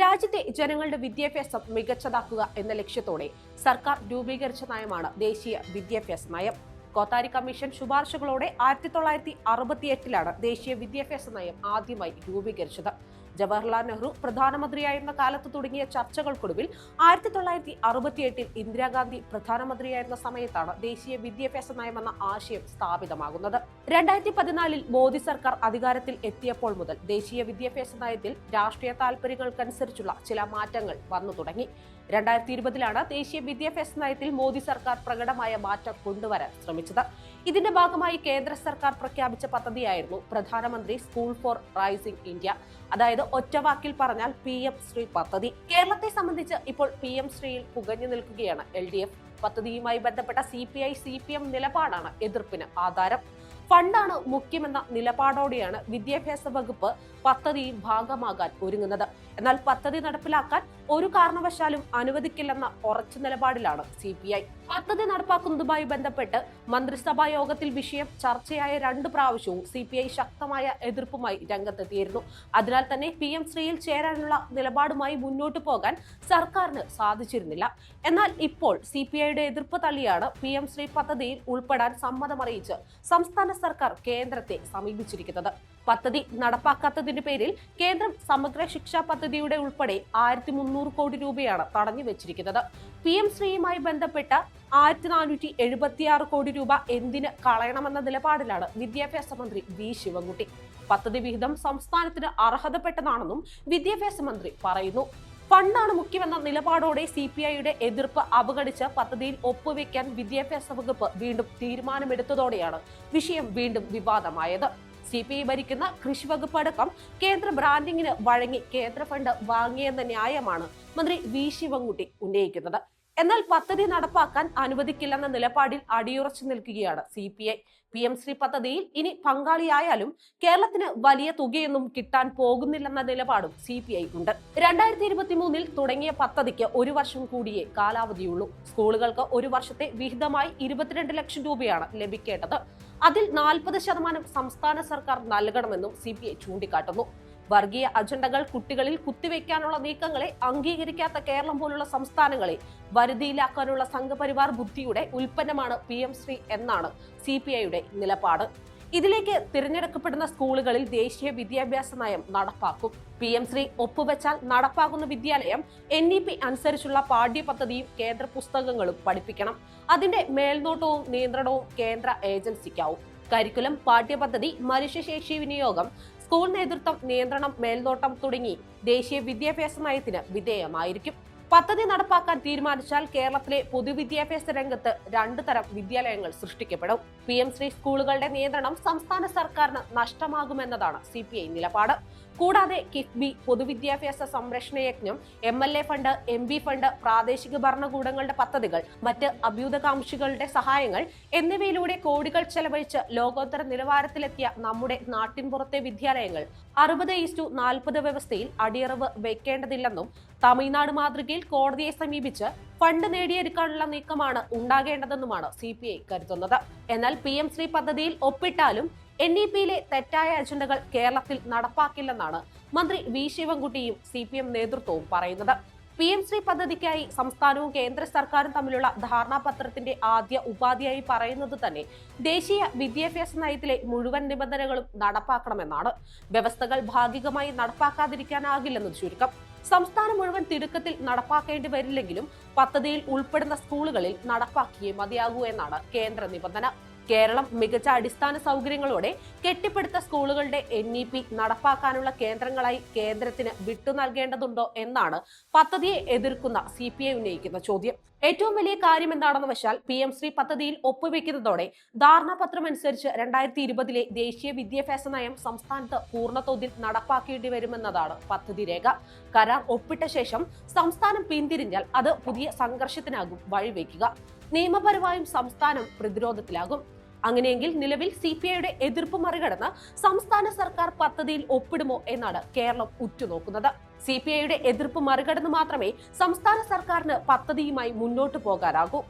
രാജ്യത്തെ ജനങ്ങളുടെ വിദ്യാഭ്യാസം മികച്ചതാക്കുക എന്ന ലക്ഷ്യത്തോടെ സർക്കാർ രൂപീകരിച്ച നയമാണ് ദേശീയ വിദ്യാഭ്യാസ നയം. കോത്താരി കമ്മീഷൻ ശുപാർശകളോടെ ആയിരത്തി തൊള്ളായിരത്തി അറുപത്തിയെട്ടിലാണ് ദേശീയ വിദ്യാഭ്യാസ നയം ആദ്യമായി രൂപീകരിച്ചത്. ജവഹർലാൽ നെഹ്റു പ്രധാനമന്ത്രിയായിരുന്ന കാലത്ത് തുടങ്ങിയ ചർച്ചകൾക്കൊടുവിൽ ആയിരത്തി തൊള്ളായിരത്തി അറുപത്തിയെട്ടിൽ ഇന്ദിരാഗാന്ധി പ്രധാനമന്ത്രിയായിരുന്ന സമയത്താണ് ദേശീയ വിദ്യാഭ്യാസ നയമെന്ന ആശയം സ്ഥാപിതമാകുന്നത്. രണ്ടായിരത്തി പതിനാലിൽ മോദി സർക്കാർ അധികാരത്തിൽ എത്തിയപ്പോൾ മുതൽ ദേശീയ വിദ്യാഭ്യാസ നയത്തിൽ രാഷ്ട്രീയ താൽപര്യങ്ങൾക്കനുസരിച്ചുള്ള ചില മാറ്റങ്ങൾ വന്നു തുടങ്ങി. രണ്ടായിരത്തി ഇരുപതിലാണ് ദേശീയ വിദ്യാഭ്യാസ നയത്തിൽ മോദി സർക്കാർ പ്രകടമായ മാറ്റം കൊണ്ടുവരാൻ ശ്രമിച്ചത്. ഇതിന്റെ ഭാഗമായി കേന്ദ്ര സർക്കാർ പ്രഖ്യാപിച്ച പദ്ധതിയായിരുന്നു പ്രധാനമന്ത്രി സ്കൂൾ ഫോർ റൈസിംഗ് ഇന്ത്യ. അതായത് ഒറ്റവാക്കിൽ പറഞ്ഞാൽ പി എം ശ്രീ പദ്ധതി. കേരളത്തെ സംബന്ധിച്ച് ഇപ്പോൾ പി എം ശ്രീയിൽ പുകഞ്ഞു നിൽക്കുകയാണ്. എൽ ഡി എഫ് പദ്ധതിയുമായി ബന്ധപ്പെട്ട C P I C P M നിലപാടാണ് എതിർപ്പിന് ആധാരം. ഫണ്ടാണ് മുഖ്യമെന്ന നിലപാടോടെയാണ് വിദ്യാഭ്യാസ വകുപ്പ് പദ്ധതിയിൽ ഭാഗമാകാൻ ഒരുങ്ങുന്നത്. എന്നാൽ പദ്ധതി നടപ്പിലാക്കാൻ ഒരു കാരണവശാലും അനുവദിക്കില്ലെന്ന ഉറച്ച നിലപാടിലാണ് സി പദ്ധതി നടപ്പാക്കുന്നതുമായി ബന്ധപ്പെട്ട് മന്ത്രിസഭാ യോഗത്തിൽ വിഷയം ചർച്ചയായ രണ്ട് പ്രാവശ്യവും സി പി ഐ ശക്തമായ എതിർപ്പുമായി രംഗത്തെത്തിയിരുന്നു. അതിനാൽ തന്നെ പി എം ശ്രീയിൽ ചേരാനുള്ള നിലപാടുമായി മുന്നോട്ട് പോകാൻ സർക്കാരിന് സാധിച്ചിരുന്നില്ല. എന്നാൽ ഇപ്പോൾ സി പി ഐയുടെ എതിർപ്പ് തള്ളിയാണ് പി എം ശ്രീ പദ്ധതിയിൽ ഉൾപ്പെടാൻ സമ്മതമറിയിച്ച് സംസ്ഥാന സർക്കാർ കേന്ദ്രത്തെ സമീപിച്ചിരിക്കുന്നത്. പദ്ധതി നടപ്പാക്കാത്തതിന്റെ പേരിൽ കേന്ദ്രം സമഗ്ര ശിക്ഷാ പദ്ധതിയുടെ ഉൾപ്പെടെ ആയിരത്തി മുന്നൂറ് കോടി രൂപയാണ് തടഞ്ഞു വെച്ചിരിക്കുന്നത് പി എം ശ്രീയുമായി ബന്ധപ്പെട്ട ആയിരത്തി നാനൂറ്റി എഴുപത്തിയാറ് കോടി രൂപ എന്തിന് കളയണമെന്ന നിലപാടിലാണ് വിദ്യാഭ്യാസ മന്ത്രി വി ശിവൻകുട്ടി. പദ്ധതി വിഹിതം സംസ്ഥാനത്തിന് അർഹതപ്പെട്ടതാണെന്നും വിദ്യാഭ്യാസ മന്ത്രി പറയുന്നു. ഫണ്ടാണ് മുഖ്യമെന്ന നിലപാടോടെ സി പി ഐയുടെ എതിർപ്പ് അവഗണിച്ച് പദ്ധതിയിൽ ഒപ്പുവെക്കാൻ വിദ്യാഭ്യാസ വകുപ്പ് വീണ്ടും തീരുമാനമെടുത്തതോടെയാണ് വിഷയം വീണ്ടും വിവാദമായത്. സി പി ഐ ഭരിക്കുന്ന കൃഷി വകുപ്പ് അടക്കം കേന്ദ്ര ബ്രാൻഡിങ്ങിന് വഴങ്ങി കേന്ദ്ര ഫണ്ട് വാങ്ങിയെന്ന ന്യായമാണ് മന്ത്രി വി ശിവൻകുട്ടി ഉന്നയിക്കുന്നത്. എന്നാൽ പദ്ധതി നടപ്പാക്കാൻ അനുവദിക്കില്ലെന്ന നിലപാടിൽ അടിയുറച്ചു നിൽക്കുകയാണ് C P I. P M Shri പദ്ധതിയിൽ ഇനി പങ്കാളിയായാലും കേരളത്തിന് വലിയ തുകയൊന്നും കിട്ടാൻ പോകുന്നില്ലെന്ന നിലപാടും സി പി ഐ ഉണ്ട്. രണ്ടായിരത്തി ഇരുപത്തി മൂന്നിൽ തുടങ്ങിയ പദ്ധതിക്ക് ഒരു വർഷം കൂടിയേ കാലാവധിയുള്ളൂ. സ്കൂളുകൾക്ക് ഒരു വർഷത്തെ വിഹിതമായി ഇരുപത്തിരണ്ട് ലക്ഷം രൂപയാണ് ലഭിക്കേണ്ടത്. അതിൽ നാൽപ്പത് ശതമാനം സംസ്ഥാന സർക്കാർ നൽകണമെന്നും സി പി ഐ ചൂണ്ടിക്കാട്ടുന്നു. വർഗീയ അജണ്ടകൾ കുട്ടികളിൽ കുത്തിവെക്കാനുള്ള നീക്കങ്ങളെ അംഗീകരിക്കാത്ത കേരളം പോലുള്ള സംസ്ഥാനങ്ങളെ വരുതിയിലാക്കാനുള്ള സംഘപരിവാർ ബുദ്ധിയുടെ ഉൽപ്പന്നമാണ് പി എം ശ്രീ എന്നാണ് സി പി ഐയുടെ നിലപാട്. ഇതിലേക്ക് തിരഞ്ഞെടുക്കപ്പെടുന്ന സ്കൂളുകളിൽ ദേശീയ വിദ്യാഭ്യാസ നയം നടപ്പാക്കും. പി എം ശ്രീ ഒപ്പുവെച്ചാൽ നടപ്പാക്കുന്ന വിദ്യാലയം എൻ ഇ പി അനുസരിച്ചുള്ള പാഠ്യപദ്ധതിയും കേന്ദ്ര പുസ്തകങ്ങളും പഠിപ്പിക്കണം. അതിന്റെ മേൽനോട്ടവും നിയന്ത്രണവും കേന്ദ്ര ഏജൻസിക്കാവും. കരിക്കുലം പാഠ്യപദ്ധതി മനുഷ്യശേഷി വിനിയോഗം സ്കൂൾ നേതൃത്വം നിയന്ത്രണം മേൽനോട്ടം തുടങ്ങി. ദേശീയ വിദ്യാഭ്യാസ നയത്തിന് വിധേയമായിരിക്കും. പദ്ധതി നടപ്പാക്കാൻ തീരുമാനിച്ചാൽ കേരളത്തിലെ പൊതുവിദ്യാഭ്യാസ രംഗത്ത് രണ്ടു തരം വിദ്യാലയങ്ങൾ സൃഷ്ടിക്കപ്പെടും. പി എം ശ്രീ സ്കൂളുകളുടെ നിയന്ത്രണം സംസ്ഥാന സർക്കാരിന് നഷ്ടമാകുമെന്നതാണ് സി പി ഐ നിലപാട്. കൂടാതെ കിഫ്ബി പൊതുവിദ്യാഭ്യാസ സംരക്ഷണ യജ്ഞം M L A fund M B fund പ്രാദേശിക ഭരണകൂടങ്ങളുടെ പദ്ധതികൾ മറ്റ് അഭ്യുതകാംക്ഷികളുടെ സഹായങ്ങൾ എന്നിവയിലൂടെ കോടികൾ ചെലവഴിച്ച് ലോകോത്തര നിലവാരത്തിലെത്തിയ നമ്മുടെ നാട്ടിൻപുറത്തെ വിദ്യാലയങ്ങൾ. അറുപത് ഈസ്റ്റു നാൽപ്പത് വ്യവസ്ഥയിൽ അടിയറവ് വെക്കേണ്ടതില്ലെന്നും തമിഴ്നാട് മാതൃകയിൽ കോടതിയെ സമീപിച്ച് ഫണ്ട് നേടിയെടുക്കാനുള്ള നീക്കമാണ് ഉണ്ടാകേണ്ടതെന്നുമാണ് സി കരുതുന്നത്. എന്നാൽ പി എം ശ്രീ പദ്ധതിയിൽ ഒപ്പിട്ടാലും എൻ ഇ പിയിലെ തെറ്റായ അജണ്ടകൾ കേരളത്തിൽ നടപ്പാക്കില്ലെന്നാണ് മന്ത്രി വി ശിവൻകുട്ടിയും സി പി എം നേതൃത്വവും പറയുന്നത്. പി എം ശ്രീ പദ്ധതിക്കായി സംസ്ഥാനവും കേന്ദ്ര സർക്കാരും തമ്മിലുള്ള ധാരണാപത്രത്തിന്റെ ആദ്യ ഉപാധിയായി പറയുന്നത് തന്നെ ദേശീയ വിദ്യാഭ്യാസ നയത്തിലെ മുഴുവൻ നിബന്ധനകളും നടപ്പാക്കണമെന്നാണ്. വ്യവസ്ഥകൾ ഭാഗികമായി നടപ്പാക്കാതിരിക്കാനാകില്ലെന്ന് ചുരുക്കം. സംസ്ഥാനം മുഴുവൻ തിടുക്കത്തിൽ നടപ്പാക്കേണ്ടി വരില്ലെങ്കിലും പദ്ധതിയിൽ ഉൾപ്പെടുന്ന സ്കൂളുകളിൽ നടപ്പാക്കിയേ മതിയാകൂ എന്നാണ് കേന്ദ്ര നിബന്ധന. കേരളം മികച്ച അടിസ്ഥാന സൗകര്യങ്ങളോടെ കെട്ടിപ്പടുത്ത സ്കൂളുകളുടെ എൻ ഇ പി നടപ്പാക്കാനുള്ള കേന്ദ്രങ്ങളായി കേന്ദ്രത്തിന് വിട്ടു നൽകേണ്ടതുണ്ടോ എന്നാണ് പദ്ധതിയെ എതിർക്കുന്ന സി പി ഐ ഉന്നയിക്കുന്ന ചോദ്യം. ഏറ്റവും വലിയ കാര്യം എന്താണെന്ന് വെച്ചാൽ പി എം ശ്രീ പദ്ധതിയിൽ ഒപ്പുവെക്കുന്നതോടെ ധാരണാപത്രം അനുസരിച്ച് രണ്ടായിരത്തി ഇരുപതിലെ ദേശീയ വിദ്യാഭ്യാസ നയം സംസ്ഥാനത്ത് പൂർണതോതിൽ നടപ്പാക്കേണ്ടി വരുമെന്നതാണ് പദ്ധതി രേഖ. കരാർ ഒപ്പിട്ട ശേഷം സംസ്ഥാനം പിന്തിരിഞ്ഞാൽ അത് പുതിയ സംഘർഷത്തിനാകും വഴിവെക്കുക. നിയമപരമായും സംസ്ഥാനം പ്രതിരോധത്തിലാകും. അങ്ങനെയെങ്കിൽ നിലവിൽ സി പി ഐയുടെ എതിർപ്പ് മറികടന്ന് സംസ്ഥാന സർക്കാർ പദ്ധതിയിൽ ഒപ്പിടുമോ എന്നാണ് കേരളം ഉറ്റുനോക്കുന്നത്. സി പി ഐയുടെ എതിർപ്പ് മറികടന്ന് മാത്രമേ സംസ്ഥാന സർക്കാരിന് പദ്ധതിയുമായി മുന്നോട്ട് പോകാനാകൂ.